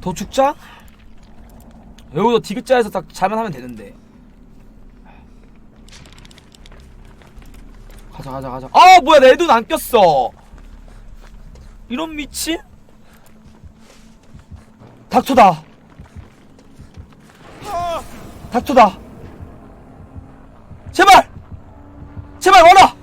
더 죽자? 여기도 디귿자에서 딱 잘만 하면 되는데. 가자 가자 가자. 아 뭐야 내 눈 안 꼈어. 이런 미친? 닥터다. 닥터다. 제발! 제발 와라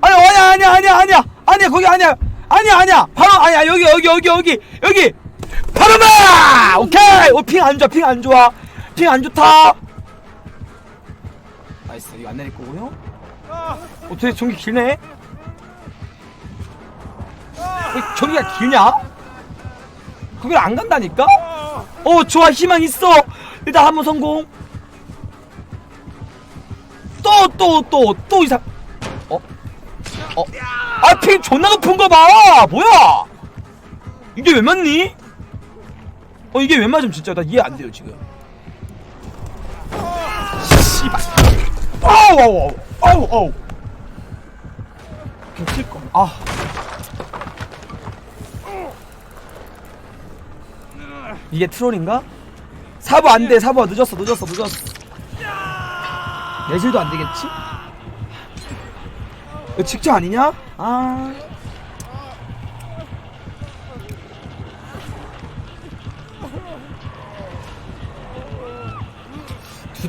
아니 아니야 아니야 아니야 아니야. 아니야 거기 아니야. 아니야 아니야. 바로 아니야 여기 여기 여기 여기. 여기 바로 봐 오케이! 어핑안 좋아 핑 안 좋아. 핑 안 좋다. 나이스 이거 안 내릴 거고요. 어 떻게 전기 길네? 왜 전기가 길냐? 거길 안 간다니까? 어 좋아 희망 있어. 일단 한 번 성공. 또 또 또 또 이상. 어? 어? 아, 핑 존나 높은 거 봐! 뭐야! 이게 왜 맞니? 어, 이게 왜 맞음, 진짜. 나 이해 안 돼요, 지금. 씨발. 아우, 아우, 아우, 아우, 아우. 개칠 거. 아. 이게 트롤인가? 사부 안 돼, 사부가 늦었어, 늦었어, 늦었어. 내실도 안 되겠지? 이거 직접 아니냐? 아.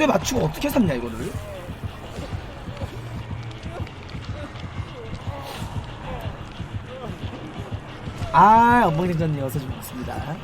두대 맞추고 어떻게 샀냐 이거를? 아, 엉망진전님 어서 좀 왔습니다.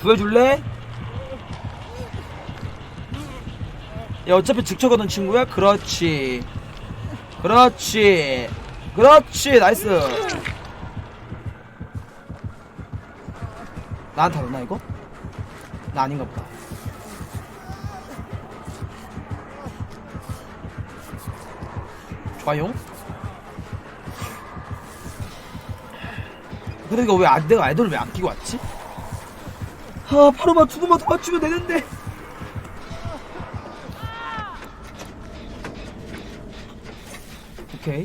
구해줄래? 야 어차피 직처거든 친구야? 그렇지. 그렇지. 그렇지 나이스. 나한테 왔나 이거? 나 아닌가 보다. 좋아요? 이거 왜 안, 내가 아이돌을 왜 안 끼고 왔지? 아 바로만 두 번만 더 맞추면 되는데 오케이.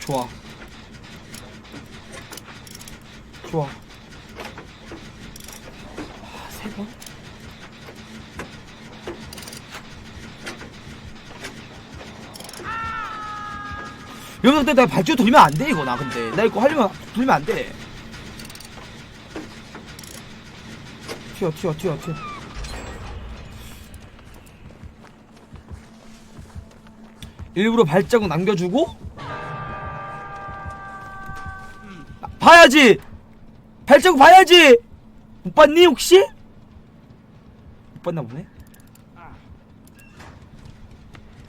좋아. 좋아. 아, 세 번? 여기서 근데 나 발주 돌리면 안 돼 이거 나 근데. 나 이거 하려면 돌리면 안돼. 튀어 튀어 튀어 튀어 일부러 발자국 남겨주고? 아, 봐야지! 발자국 봐야지! 못 봤니 혹시? 못 봤나 보네?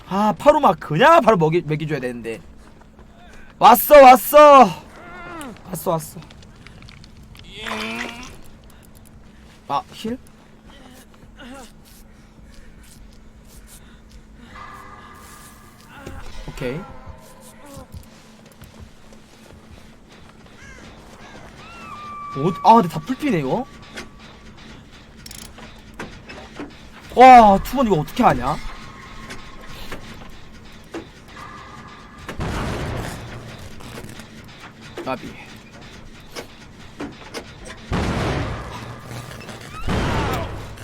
아 파로마 그냥 바로 먹이, 먹여줘야 되는데. 왔어 왔어! 왔어 왔어. 아 힐? 오케이. 어, 아 근데 다 풀피네 이거? 와 투번 이거 어떻게 하냐? 나비.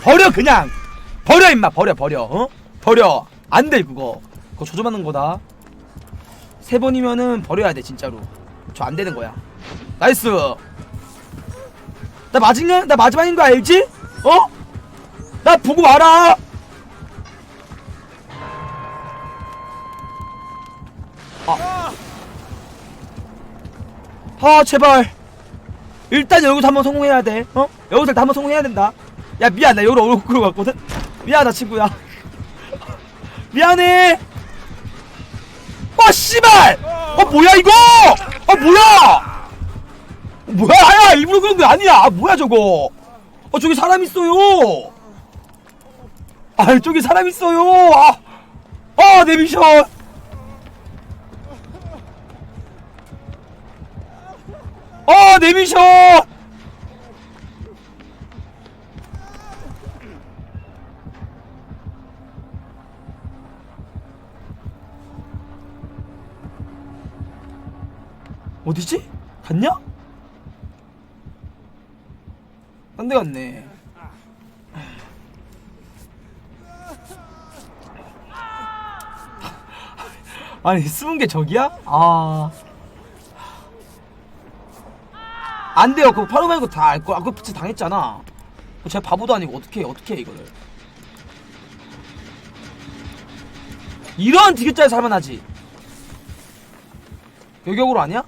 버려 그냥! 버려 임마 버려 버려 어? 버려. 안돼 그거. 그거 조져맞는 거다 세 번이면은 버려야 돼 진짜로. 저 안 되는 거야. 나이스! 나 마지막 나 마지막인 거 알지? 어? 나 보고 말아 아. 아 제발. 일단 여기서 한번 성공해야 돼. 어? 여기서 한번 성공해야 된다. 야 미안 나 여기로 끌고 갔거든? 미안하다 친구야. 미안해 아 씨발! 어 뭐야 이거? 아 뭐야? 뭐야? 야 일부러 그런 게 아니야. 아 뭐야 저거? 어 저기 사람 있어요. 아 저기 사람 있어요. 아 아 내 미션. 어, 내 미션! 어디지? 갔냐? 딴 데 갔네. 아니, 숨은 게 저기야? 아. 안 돼요. 그거 바로 말고 다 알 거. 아, 그거 진짜 당했잖아. 제가 바보도 아니고 어떻게 해, 어떻게 해 이거를. 이런 디귿자에 살만하지. 여격으로 아니야?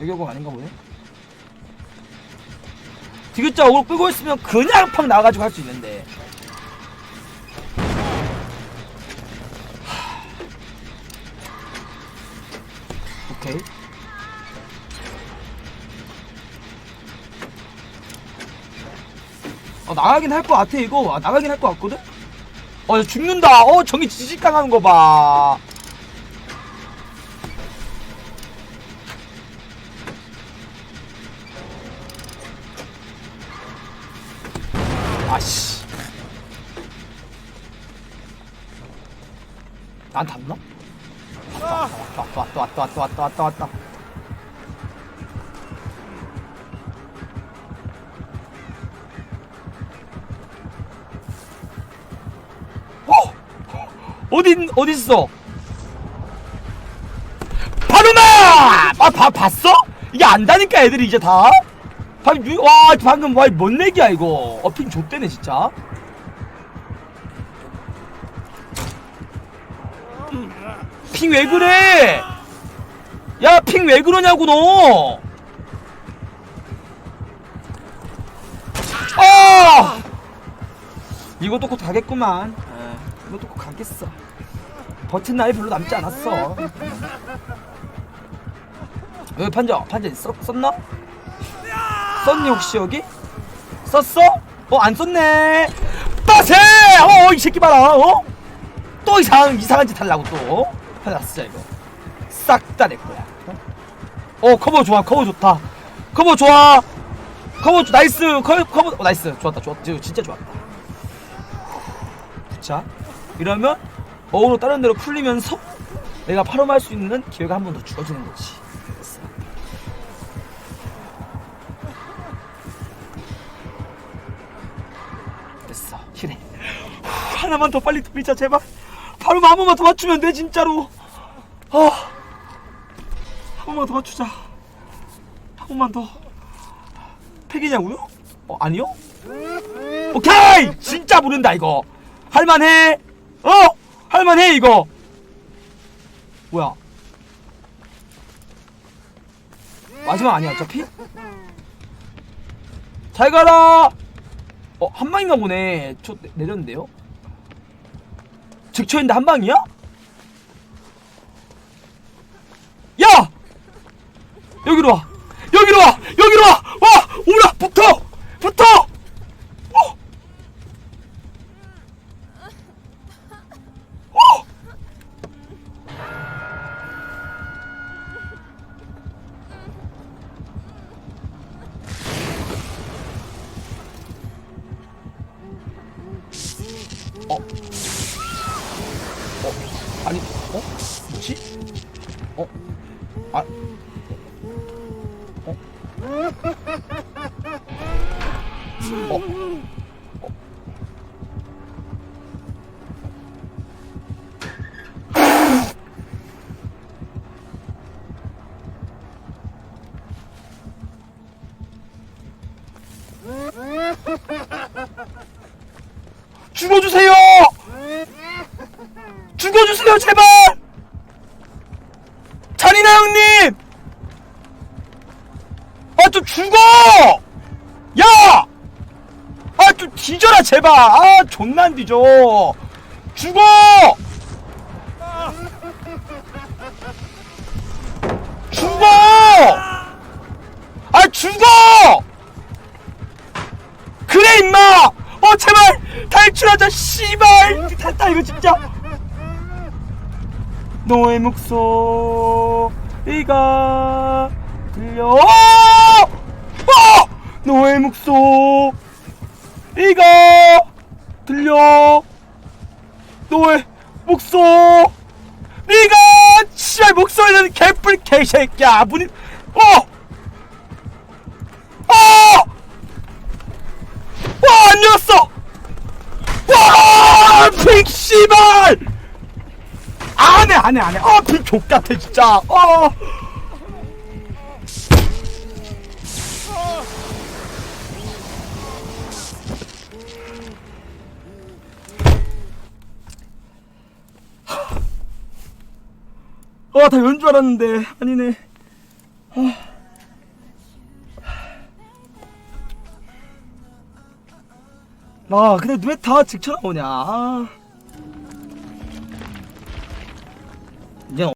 여격으로 아닌가 보네. 디귿자 오로 끌고 있으면 그냥 팍 나와가지고 할 수 있는데. 하. 오케이. 어, 나가긴 할 것 같아 이거 아, 나가긴 할 것 같거든? 어 죽는다 어 저기 지식당하는 거봐 아씨 난 닮나? 왔다 왔다 왔다 왔다 왔다 왔다 왔다 왔다 어? 어딘 어딨어? 바로나! 아, 봐 봤어? 이게 안다니까 애들이 이제 다. 방금 유- 와 방금 와뭔 얘기야 이거. 어핑 좆대네 진짜. 핑 왜 그래? 야 핑 왜 그러냐고 너. 아! 이것도 곧 가겠구만. 에, 이것도 곧 가겠어. 버튼 날이 별로 남지 않았어. 여기 판자, 판자 썼, 썼나? 썼니 혹시 여기? 썼어? 어, 안 썼네. 빠세! 어, 이 새끼 봐라, 어? 또 이상, 이상한 짓 하려고 또. 판자 쓰자, 이거. 싹 다 내 거야. 어? 어, 커버 좋아, 커버 좋다. 커버 좋아. 커버, 좋- 나이스. 커버, 커버, 어, 나이스. 좋았다, 좋았다. 진짜 좋았다. 자, 이러면 어우로 다른 데로 풀리면서 내가 파렴할 수 있는 기회가 한 번 더 주어지는 거지. 하나만 더 빨리 돌리자 제발. 바로 한 번만 더 맞추면 돼 진짜로. 아, 한 번만 더 맞추자. 한 번만 더. 팩이냐고요? 어 아니요? 오케이! 진짜 모른다 이거 할만해 어! 할만해 이거 뭐야 마지막 아니야 어차피? 잘 가라 어 한방인가 보네 저 내- 내렸는데요 직처인데 한 방이야? 야! 아니, 어? 뭐지? 어? 아, 어? 어? 죽어주세요! 죽어주세요, 좀 뒤져라, 제발! 아, 존나 안 뒤져! 죽어! 죽어! 아, 죽어! 그래, 임마! 어, 제발! 탈출하자, 씨발! 탈다, 이거 진짜! 너의 목소리가 들려. 어! 목소 이거 들려 너의 목소 네가 씨발 목소리는 개뿔 개새끼야 문이 어! 어! 와, 안 열었어! 와! 빅, 씨발! 안 해, 안 해, 안 해. 아, 빅 족같아, 진짜. 어. 아, 다연 줄 알았는데. 아니네. 아, 근데 왜 다 직쳐 나오냐. 아.